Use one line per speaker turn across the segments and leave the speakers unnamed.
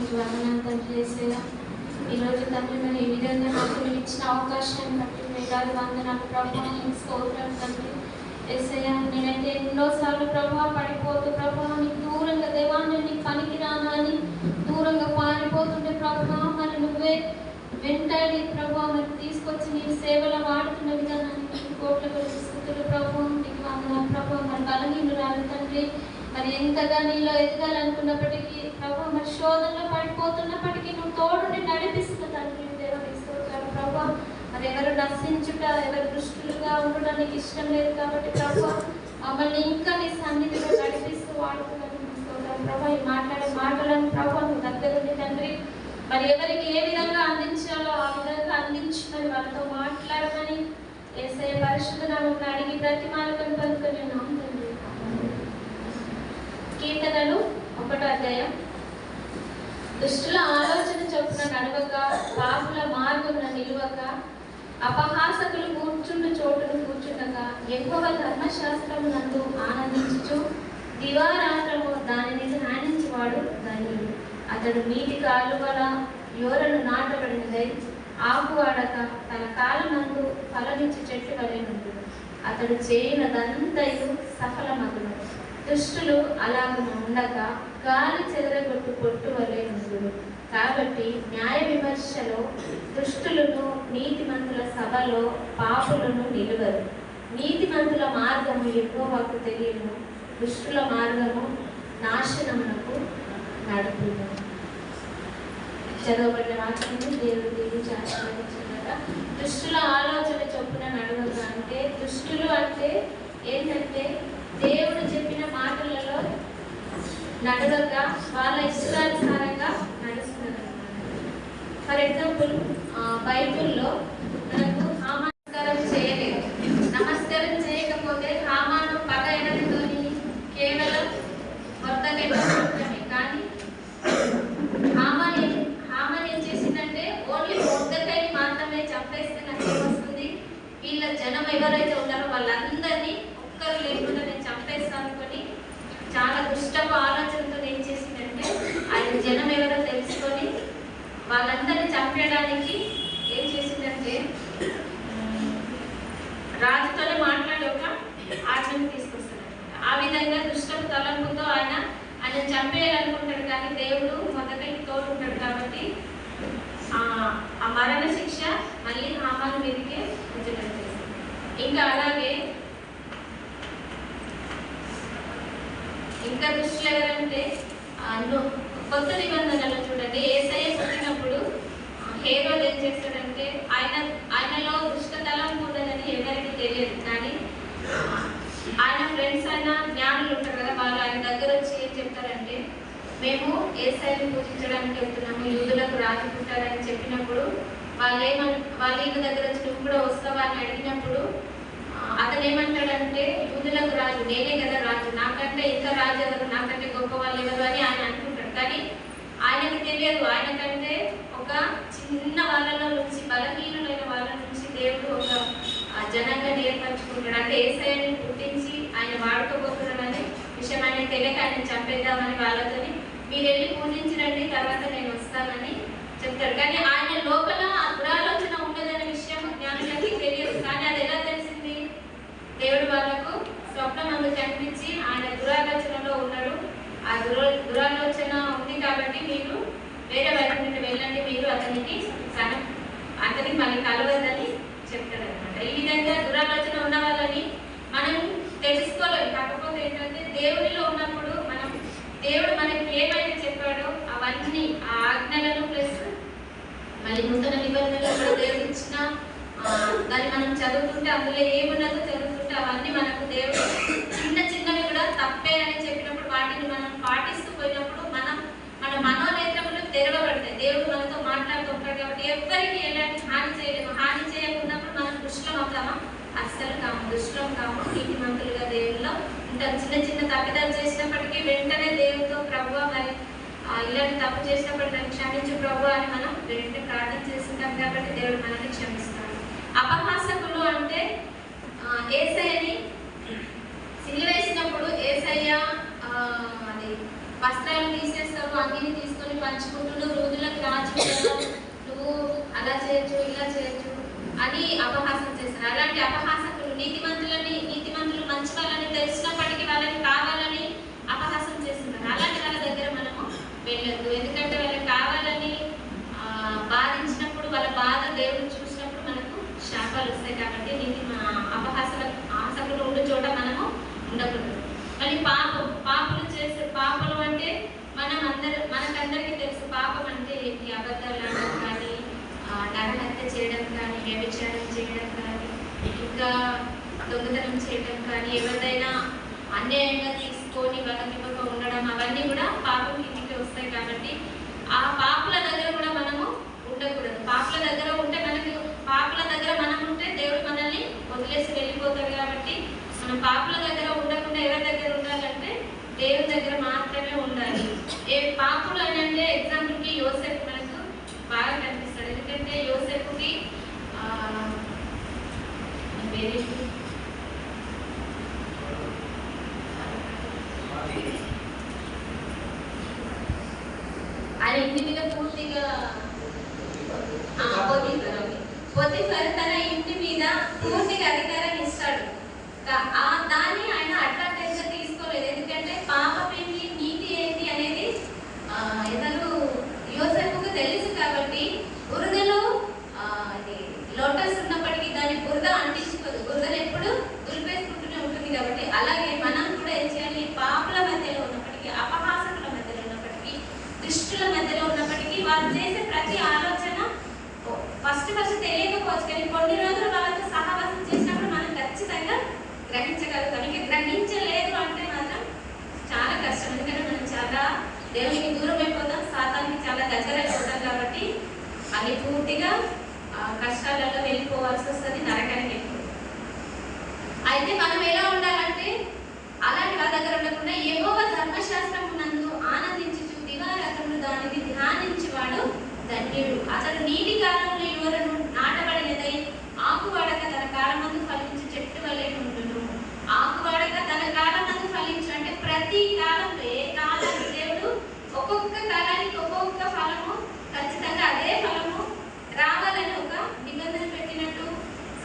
మీకు చేసేలా. ఈరోజు తండ్రి మరి ఈ విధంగా నాకు మీరు ఇచ్చిన అవకాశాన్ని బట్టి వేదాలు వందనాలు ప్రభావం మీకు స్తోత్రం తండ్రి. ఏసయ్య నేనైతే ఎన్నోసార్లు ప్రభావ పడిపోతూ ప్రభావ నీకు దూరంగా దేవాన్ని నీకు పనికిరానా అని దూరంగా పారిపోతుంటే ప్రభావ మరి నువ్వే వెంటనే ప్రభావ మరి తీసుకొచ్చి నీ సేవలో వాడుతున్న విధానాన్ని కోట్ల కొరకు స్థుతులు ప్రభావం నీకు వందనాలు ప్రభావ మరి బలహీనురాలు తండ్రి. మరి ఎంతగా నీలో ఎదగాలనుకున్నప్పటికీ ప్రభావ మరి శోధనలో పడిపోతున్నప్పటికీ నువ్వు తోడుని నడిపిస్తున్న తండ్రి దేవుని స్తోత్రాలు ప్రభావ మరి ఎవరు నశించుట ఎవరు దృష్టిలుగా ఉండడానికి ఇష్టం లేదు కాబట్టి ప్రభావ మమ్మల్ని ఇంకా నీ సన్నిధిలో నడిపిస్తూ వాడుతున్నట్టు స్తోత్రాలు ఈ మాట్లాడే మాటలను ప్రభావ నువ్వు దగ్గరుండి తండ్రి మరి ఎవరికి ఏ విధంగా అందించాలో ఆ విధంగా అందించి వాళ్ళతో మాట్లాడమని ఏసే పరిశుద్ధ నామం అడిగి ప్రతి మాలకం పలుకొని తండ్రి కీర్తనలు ఒకటో అధ్యాయం. దుష్టుల ఆలోచన చొప్పున నడవక పాపుల మార్గమున నిలువక అపహాసకులు కూర్చున్న చోటును కూర్చుండక ఎక్కువ ధర్మశాస్త్రము నందు ఆనందించుచు దివారాత్రము దానిని ధ్యానించేవాడు ధన్యుడు. అతడు నీటి కాలువల యోరను నాటబడినదై ఆకు తన కాలమందు ఫలమిచ్చి చెట్టు వలె నుండును. అతడు చేయనదంతయు సఫలమగును. దుష్టులు అలాగ ఉండక కాలు చెదరగొట్టు పొట్టు వలె ఉండు కాబట్టి న్యాయ విమర్శలో దుష్టులను నీతిమంతుల సభలో పాపులను నిలువరు. నీతిమంతుల మార్గము ఎక్కువకు తెలియను. దుష్టుల మార్గము నాశనమునకు నడుపును. చదవబడిన వాక్యము దేవుడు దీవించి దుష్టుల ఆలోచన చొప్పున నడవదు అంటే దుష్టులు అంటే ఏంటంటే దేవుడు చెప్పిన నడవక వాళ్ళ ఇష్టానుసారంగా నడుస్తున్నారు ఫర్ ఎగ్జాంపుల్ బైబిల్లో మనం వాళ్ళందరినీ చంపేయడానికి ఏం చేసిందంటే రాజుతోనే మాట్లాడి ఒక ఆజ్ఞను తీసుకొస్తాడు ఆ విధంగా దుష్టం తలంపుతో ఆయన ఆయన చంపేయాలనుకుంటాడు కానీ దేవుడు మొదటికి తోడుంటాడు కాబట్టి ఆ మరణ శిక్ష మళ్ళీ హామాల మీదకే ఉంచడం ఇంకా అలాగే ఇంకా దృష్టిలో ఎవరంటే ఆ, కొత్త నిబంధనలు చూడండి. ఏసఐ పుట్టినప్పుడు హేరోలు ఏం చేస్తాడంటే ఆయన ఆయనలో దుష్ట తలం ఉన్నదని ఎవరికి తెలియదు కానీ ఆయన ఫ్రెండ్స్ అయిన జ్ఞానులు ఉంటారు కదా వాళ్ళు ఆయన దగ్గర వచ్చి ఏం చెప్తారంటే మేము ఏసైని పూజించడానికి వెళ్తున్నాము యూదులకు రాజు పుట్టారని చెప్పినప్పుడు వాళ్ళు ఏమన్ వాళ్ళు ఈయన దగ్గర వచ్చి నువ్వు కూడా వస్తావా? అని అడిగినప్పుడు అతను ఏమంటాడంటే యూదులకు రాజు నేనే కదా రాజు నాకంటే ఇంకా రాజు ఎవరు నాకంటే గొప్ప వాళ్ళు ఎవరు? అని ఆయన కానీ ఆయనకు తెలియదు. ఆయనకంటే ఒక చిన్న వాళ్ళలో నుంచి బలహీనులైన వాళ్ళ నుంచి దేవుడు ఒక జనంగా ఏర్పరచుకుంటాడు అంటే ఏసఐని పుట్టించి ఆయన వాడుకోబోతున్నాడని విషయం ఆయన తెలియక ఆయన చంపేద్దామని వాళ్ళతోని మీరు వెళ్ళి పూజించరండి తర్వాత నేను వస్తానని చెప్తాడు. కానీ ఆయన లోపల ఆ దురాలోచన ఉండదనే విషయం జ్ఞానులకి తెలియదు. కానీ అది ఎలా తెలిసింది? దేవుడు వాళ్ళకు స్వప్నం అందుకు కనిపించి ఆయన దురాలోచనలో ఉన్నాడు. ఆ దురా దురాలో ఉంది కాబట్టి మీరు వేరే వైపు నుండి వెళ్ళండి మీరు అతనికి కన అతనికి మళ్ళీ కలవదని చెప్తాడు అనమాట ఈ విధంగా దురాలోచన ఉన్న వాళ్ళని మనం తెలుసుకోలేము కాకపోతే ఏంటంటే దేవునిలో ఉన్నప్పుడు మనం దేవుడు మనకి ఏమైతే చెప్పాడో అవన్నీ ఆ ఆజ్ఞలను ప్లస్ మళ్ళీ నూతన నిబంధనలు కూడా దేవుడు ఇచ్చిన దాన్ని మనం చదువుకుంటే అందులో ఏమున్నదో చదువుకుంటే అవన్నీ మనకు దేవుడు చిన్న చిన్నవి కూడా తప్పే అని చెప్పినప్పుడు వాటిని మనం పాటిస్తూ పోయినప్పుడు మనం మన మనోనేత్రములు తెరవబడతాయి. దేవుడు మనం మాట్లాడుతూ ఉంటాడు కాబట్టి ఎవరికి ఎలాంటి హాని చేయలేము హాని చేయకున్నప్పుడు మనం దృష్టిలో అవుతామా? అస్సలు కాము. దృష్టిలో కాము. నీతిమంతులుగా దేవుల్లో ఉంటాం చిన్న చిన్న తప్పిదాలు చేసినప్పటికీ వెంటనే దేవుడితో ప్రభు మరి ఇలాంటి తప్పు చేసినప్పుడు నన్ను క్షమించు ప్రభు అని మనం వెంటనే ప్రార్థన చేస్తుంటాం కాబట్టి దేవుడు మనల్ని క్షమిస్తాడు. అపహాసకులు అంటే ఆ, ఏసయ్యని సిలివేసినప్పుడు ఏసయ్య అది వస్త్రాలు తీసేస్తారు అంగిని తీసుకొని పని రోజు ఇలా చేయడం నువ్వు అలా చేయొచ్చు ఇలా చేయొచ్చు అని అపహాసం చేస్తారు అలాంటి అపహాసకులు నీతిమంతులని నీతిమంతులు మంచి వాళ్ళని తెలిసినప్పటికీ వాళ్ళని కావాలని అపహాసం చేస్తున్నారు అలాంటి వాళ్ళ దగ్గర మనము వెళ్ళొద్దు ఎందుకంటే వాళ్ళకి కావాలని ఆ, బాధించినప్పుడు వాళ్ళ బాధ దేవుడు చూసినప్పుడు మనకు శాపాలు వస్తాయి కాబట్టి నీతి అపహాసల ఆసకులు ఉండే చోట మనము ఉండకూడదు మళ్ళీ పాపం పాపలు చేసే పాపలు మనం అందరు మనకందరికీ తెలుసు పాపం అంటే ఏంటి? అబద్ధాలు ఆడడం కానీ నరహత్య చేయడం కానీ వ్యభిచారం చేయడం కానీ ఇంకా దొంగతనం చేయడం కానీ ఎవరిదైనా అన్యాయంగా తీసుకొని వాళ్ళకి ఉండడం అవన్నీ కూడా పాపం కిందికి వస్తాయి కాబట్టి ఆ పాపుల దగ్గర కూడా మనము ఉండకూడదు. పాపుల దగ్గర ఉంటే మనకి పాపుల దగ్గర మనం ఉంటే దేవుడు మనల్ని వదిలేసి వెళ్ళిపోతాడు కాబట్టి మనం పాపుల దగ్గర ఉండకుండా ఎవరి దగ్గర ఉండాలంటే దేవుని దగ్గర మాత్రం ఏ పాపులు అని అంటే ఎగ్జాంపుల్కి యోసెఫ్ మనకు బాగా కనిపిస్తాడు ఎందుకంటే యోసెఫ్కి ఆ, పేరేంటి? ఆయన ఇంటి మీద పూర్తిగా పోతే సరే ఓకే. పోతీఫర్ తన ఇంటి మీద పూర్తిగా అధికారాన్ని ఇస్తాడు కా- ఆ దాన్ని ఆయన అడ్వాంటేజ్గా తీసుకోలేదు ఎందుకంటే పాపం ఏంటి నీతి ఏంటి అనేది ఆ, ఇతను యోసేపుకు తెలుసు కాబట్టి బురదలో ఆ, ఇది లోటస్ ఉన్నప్పటికీ దాని బురద అంటించుకోదు బురదను ఎప్పుడు దులిపేసుకుంటూనే ఉంటుంది కాబట్టి అలాగే మనం కూడా ఏం చేయాలి పాపుల మధ్యలో ఉన్నప్పటికీ అపహాసకుల మధ్యలో ఉన్నప్పటికీ దుష్టుల మధ్యలో ఉన్నప్పటికీ వాళ్ళు చేసే ప్రతి ఆలోచన ఫస్ట్ ఫస్ట్ తెలియకపోవచ్చు కానీ కొన్ని రోజులు వాళ్ళతో సహవాసం చేసినప్పుడు మనం ఖచ్చితంగా గ్రహించగలుగుతాం ఇంకా గ్రహించలేదు అంటే మాత్రం చాలా కష్టం ఎందుకంటే మనం చాలా దేవునికి దూరం అయిపోతాం సాతానికి చాలా దగ్గర అయిపోతాం కాబట్టి అది పూర్తిగా ఆ, కష్టాలలో వెళ్ళిపోవాల్సి వస్తుంది నరకానికి ఎక్కువ అయితే మనం ఎలా ఉండాలంటే అలాంటి వాళ్ళ దగ్గర ఉండకుండా ఏవోవ ధర్మశాస్త్రం నందు ఆనందించుచు దివారాత్రులు దానిని ధ్యానించువాడు ధన్యుడు అతడు నీటి కాలంలో యువరను నాటబడినదై ఆకువాడక తన కాలమందు ఫలించు చెట్టు వలె ఉండును ఆకువాడక తన కాలమందు ఫలించు అంటే ప్రతి కాలంలో ఏ కాలానికి దేవుడు ఒక్కొక్క కాలానికి ఒక్కొక్క ఫలము ఖచ్చితంగా అదే ఫలము రావాలని ఒక నిబంధన పెట్టినట్టు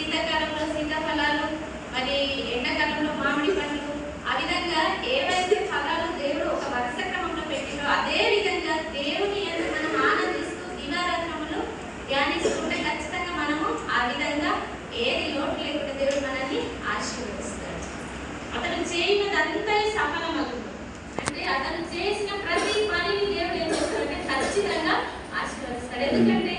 శీతాకాలంలో సీతాఫలాలు మరి ఎండాకాలంలో మామిడి పండ్లు ఆ విధంగా ఏవైతే ఫలాలు దేవుడు ఒక వరుస క్రమంలో పెట్టినో అదే విధంగా దేవుని మనం ఆనందిస్తూ దివారాత్రములు ధ్యానిస్తుంటే ఖచ్చితంగా మనము ఆ విధంగా ఏది లోటు లేకుండా దేవుడు మనల్ని ఆశీర్వదిస్తాడు. అతను చేయనదంతా సఫలమగును. అంటే అతను చేసిన ప్రతి పనిని దేవుడు ఏం చేస్తాడంటే ఖచ్చితంగా ఆశీర్వదిస్తాడు. ఎందుకంటే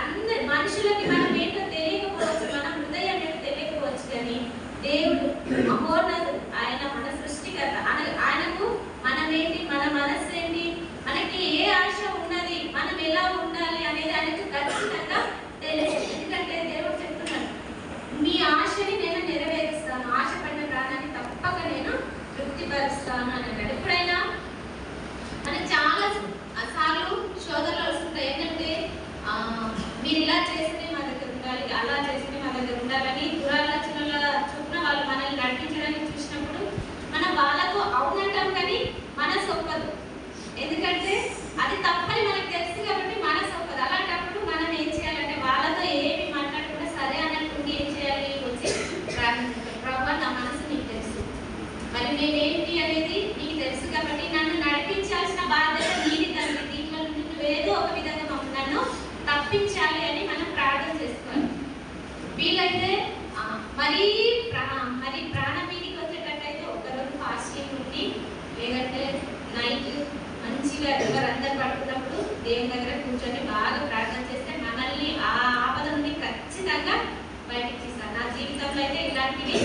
అందరి మనుషులకి మనం ఏంటో తెలియకపోవచ్చు మన హృదయం ఏంటో తెలియకపోవచ్చు కానీ దేవుడు మహోన్నతుడు ఆయన మన సృష్టికర్త ఆయన ఆయనకు మనం ఏంటి మన మనస్సు ఏంటి మనకి ఏ ఆశ ఉన్నది మనం ఎలా ఉండాలి అనేది ఆయనకు ఖచ్చితంగా తెలుసు ఎందుకంటే దేవుడు చెప్తున్నాడు మీ ఆశని నేను నెరవేరుస్తాను ఆశపడిన ప్రాణాన్ని తప్పక నేను తృప్తిపరుస్తాను అని ఎప్పుడైనా? మనకి చాలా సార్లు శోధనలు వస్తుంటాయి. ఏంటంటే మీరు ఇలా చేస్తే మా దగ్గర ఉండాలి అలా చేస్తే మా దగ్గర ఉండాలని దురాలోచనల చొప్పున వాళ్ళు మనల్ని నడిపించడానికి చూసినప్పుడు మనం వాళ్ళకు అవునంటాం కానీ మనసు ఒప్పదు. ఎందుకంటే అది తప్పని మనకు తెలుసు కాబట్టి మనసు ఒప్పదు అలాంటప్పుడు మనం ఏం చేయాలంటే వాళ్ళతో ఏమి మాట్లాడకుండా సరే అన్నట్టు ఏం చేయాలి వచ్చి ప్రార్థించాలి ప్రభావ నా మనసు నీకు తెలుసు మరి నేనేంటి అనేది నీకు తెలుసు కాబట్టి నన్ను నడిపించాల్సిన బాధ్యత నీది తండ్రి దీంట్లో నుండి నువ్వేదో ఒక విధంగా మమ్మల్ని నన్ను తప్పించాలి అని మనం ప్రార్థన చేసుకోవాలి అయితే ఆ, మరీ మరి ప్రాణం మీదకి వచ్చేటట్టయితే ఒకరోజు ఫాస్టింగ్ ఉండి లేదంటే నైట్ మంచిగా ఎవరు పడుకున్నప్పుడు దేవుని దగ్గర కూర్చొని బాగా ప్రార్థన చేస్తే మనల్ని ఆ ఆపద నుండి ఖచ్చితంగా బయటకు తీస్తారు. నా జీవితంలో అయితే ఇలాంటివి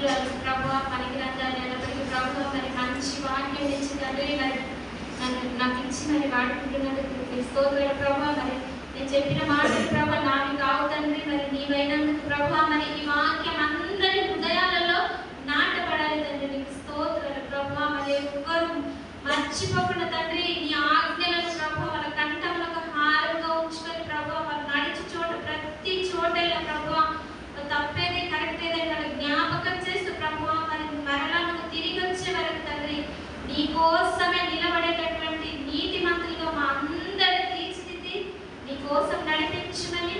ధన్యురాలు ప్రభు పనికిరందానికి ప్రభు మరి మంచి వాక్యం ఇచ్చి తండ్రి మరి నాకు ఇచ్చి మరి వాడుకుంటున్నందుకు స్తోత్రాలు ప్రభు. మరి నేను చెప్పిన మాటలు ప్రభు నావి కావు మరి నీవైనందుకు ప్రభు మరి ఈ వాక్యం అందరి హృదయాలలో నాటపడాలి తండ్రి. నీకు స్తోత్రాలు ప్రభు. మరి ఎవ్వరు మర్చిపోకుండా తండ్రి నీ ఆజ్ఞలను కోసం నడిపించమని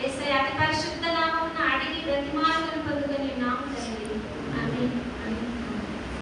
ఏసై అతి పరిశుద్ధ నామమున అడిగి బ్రతిమాలు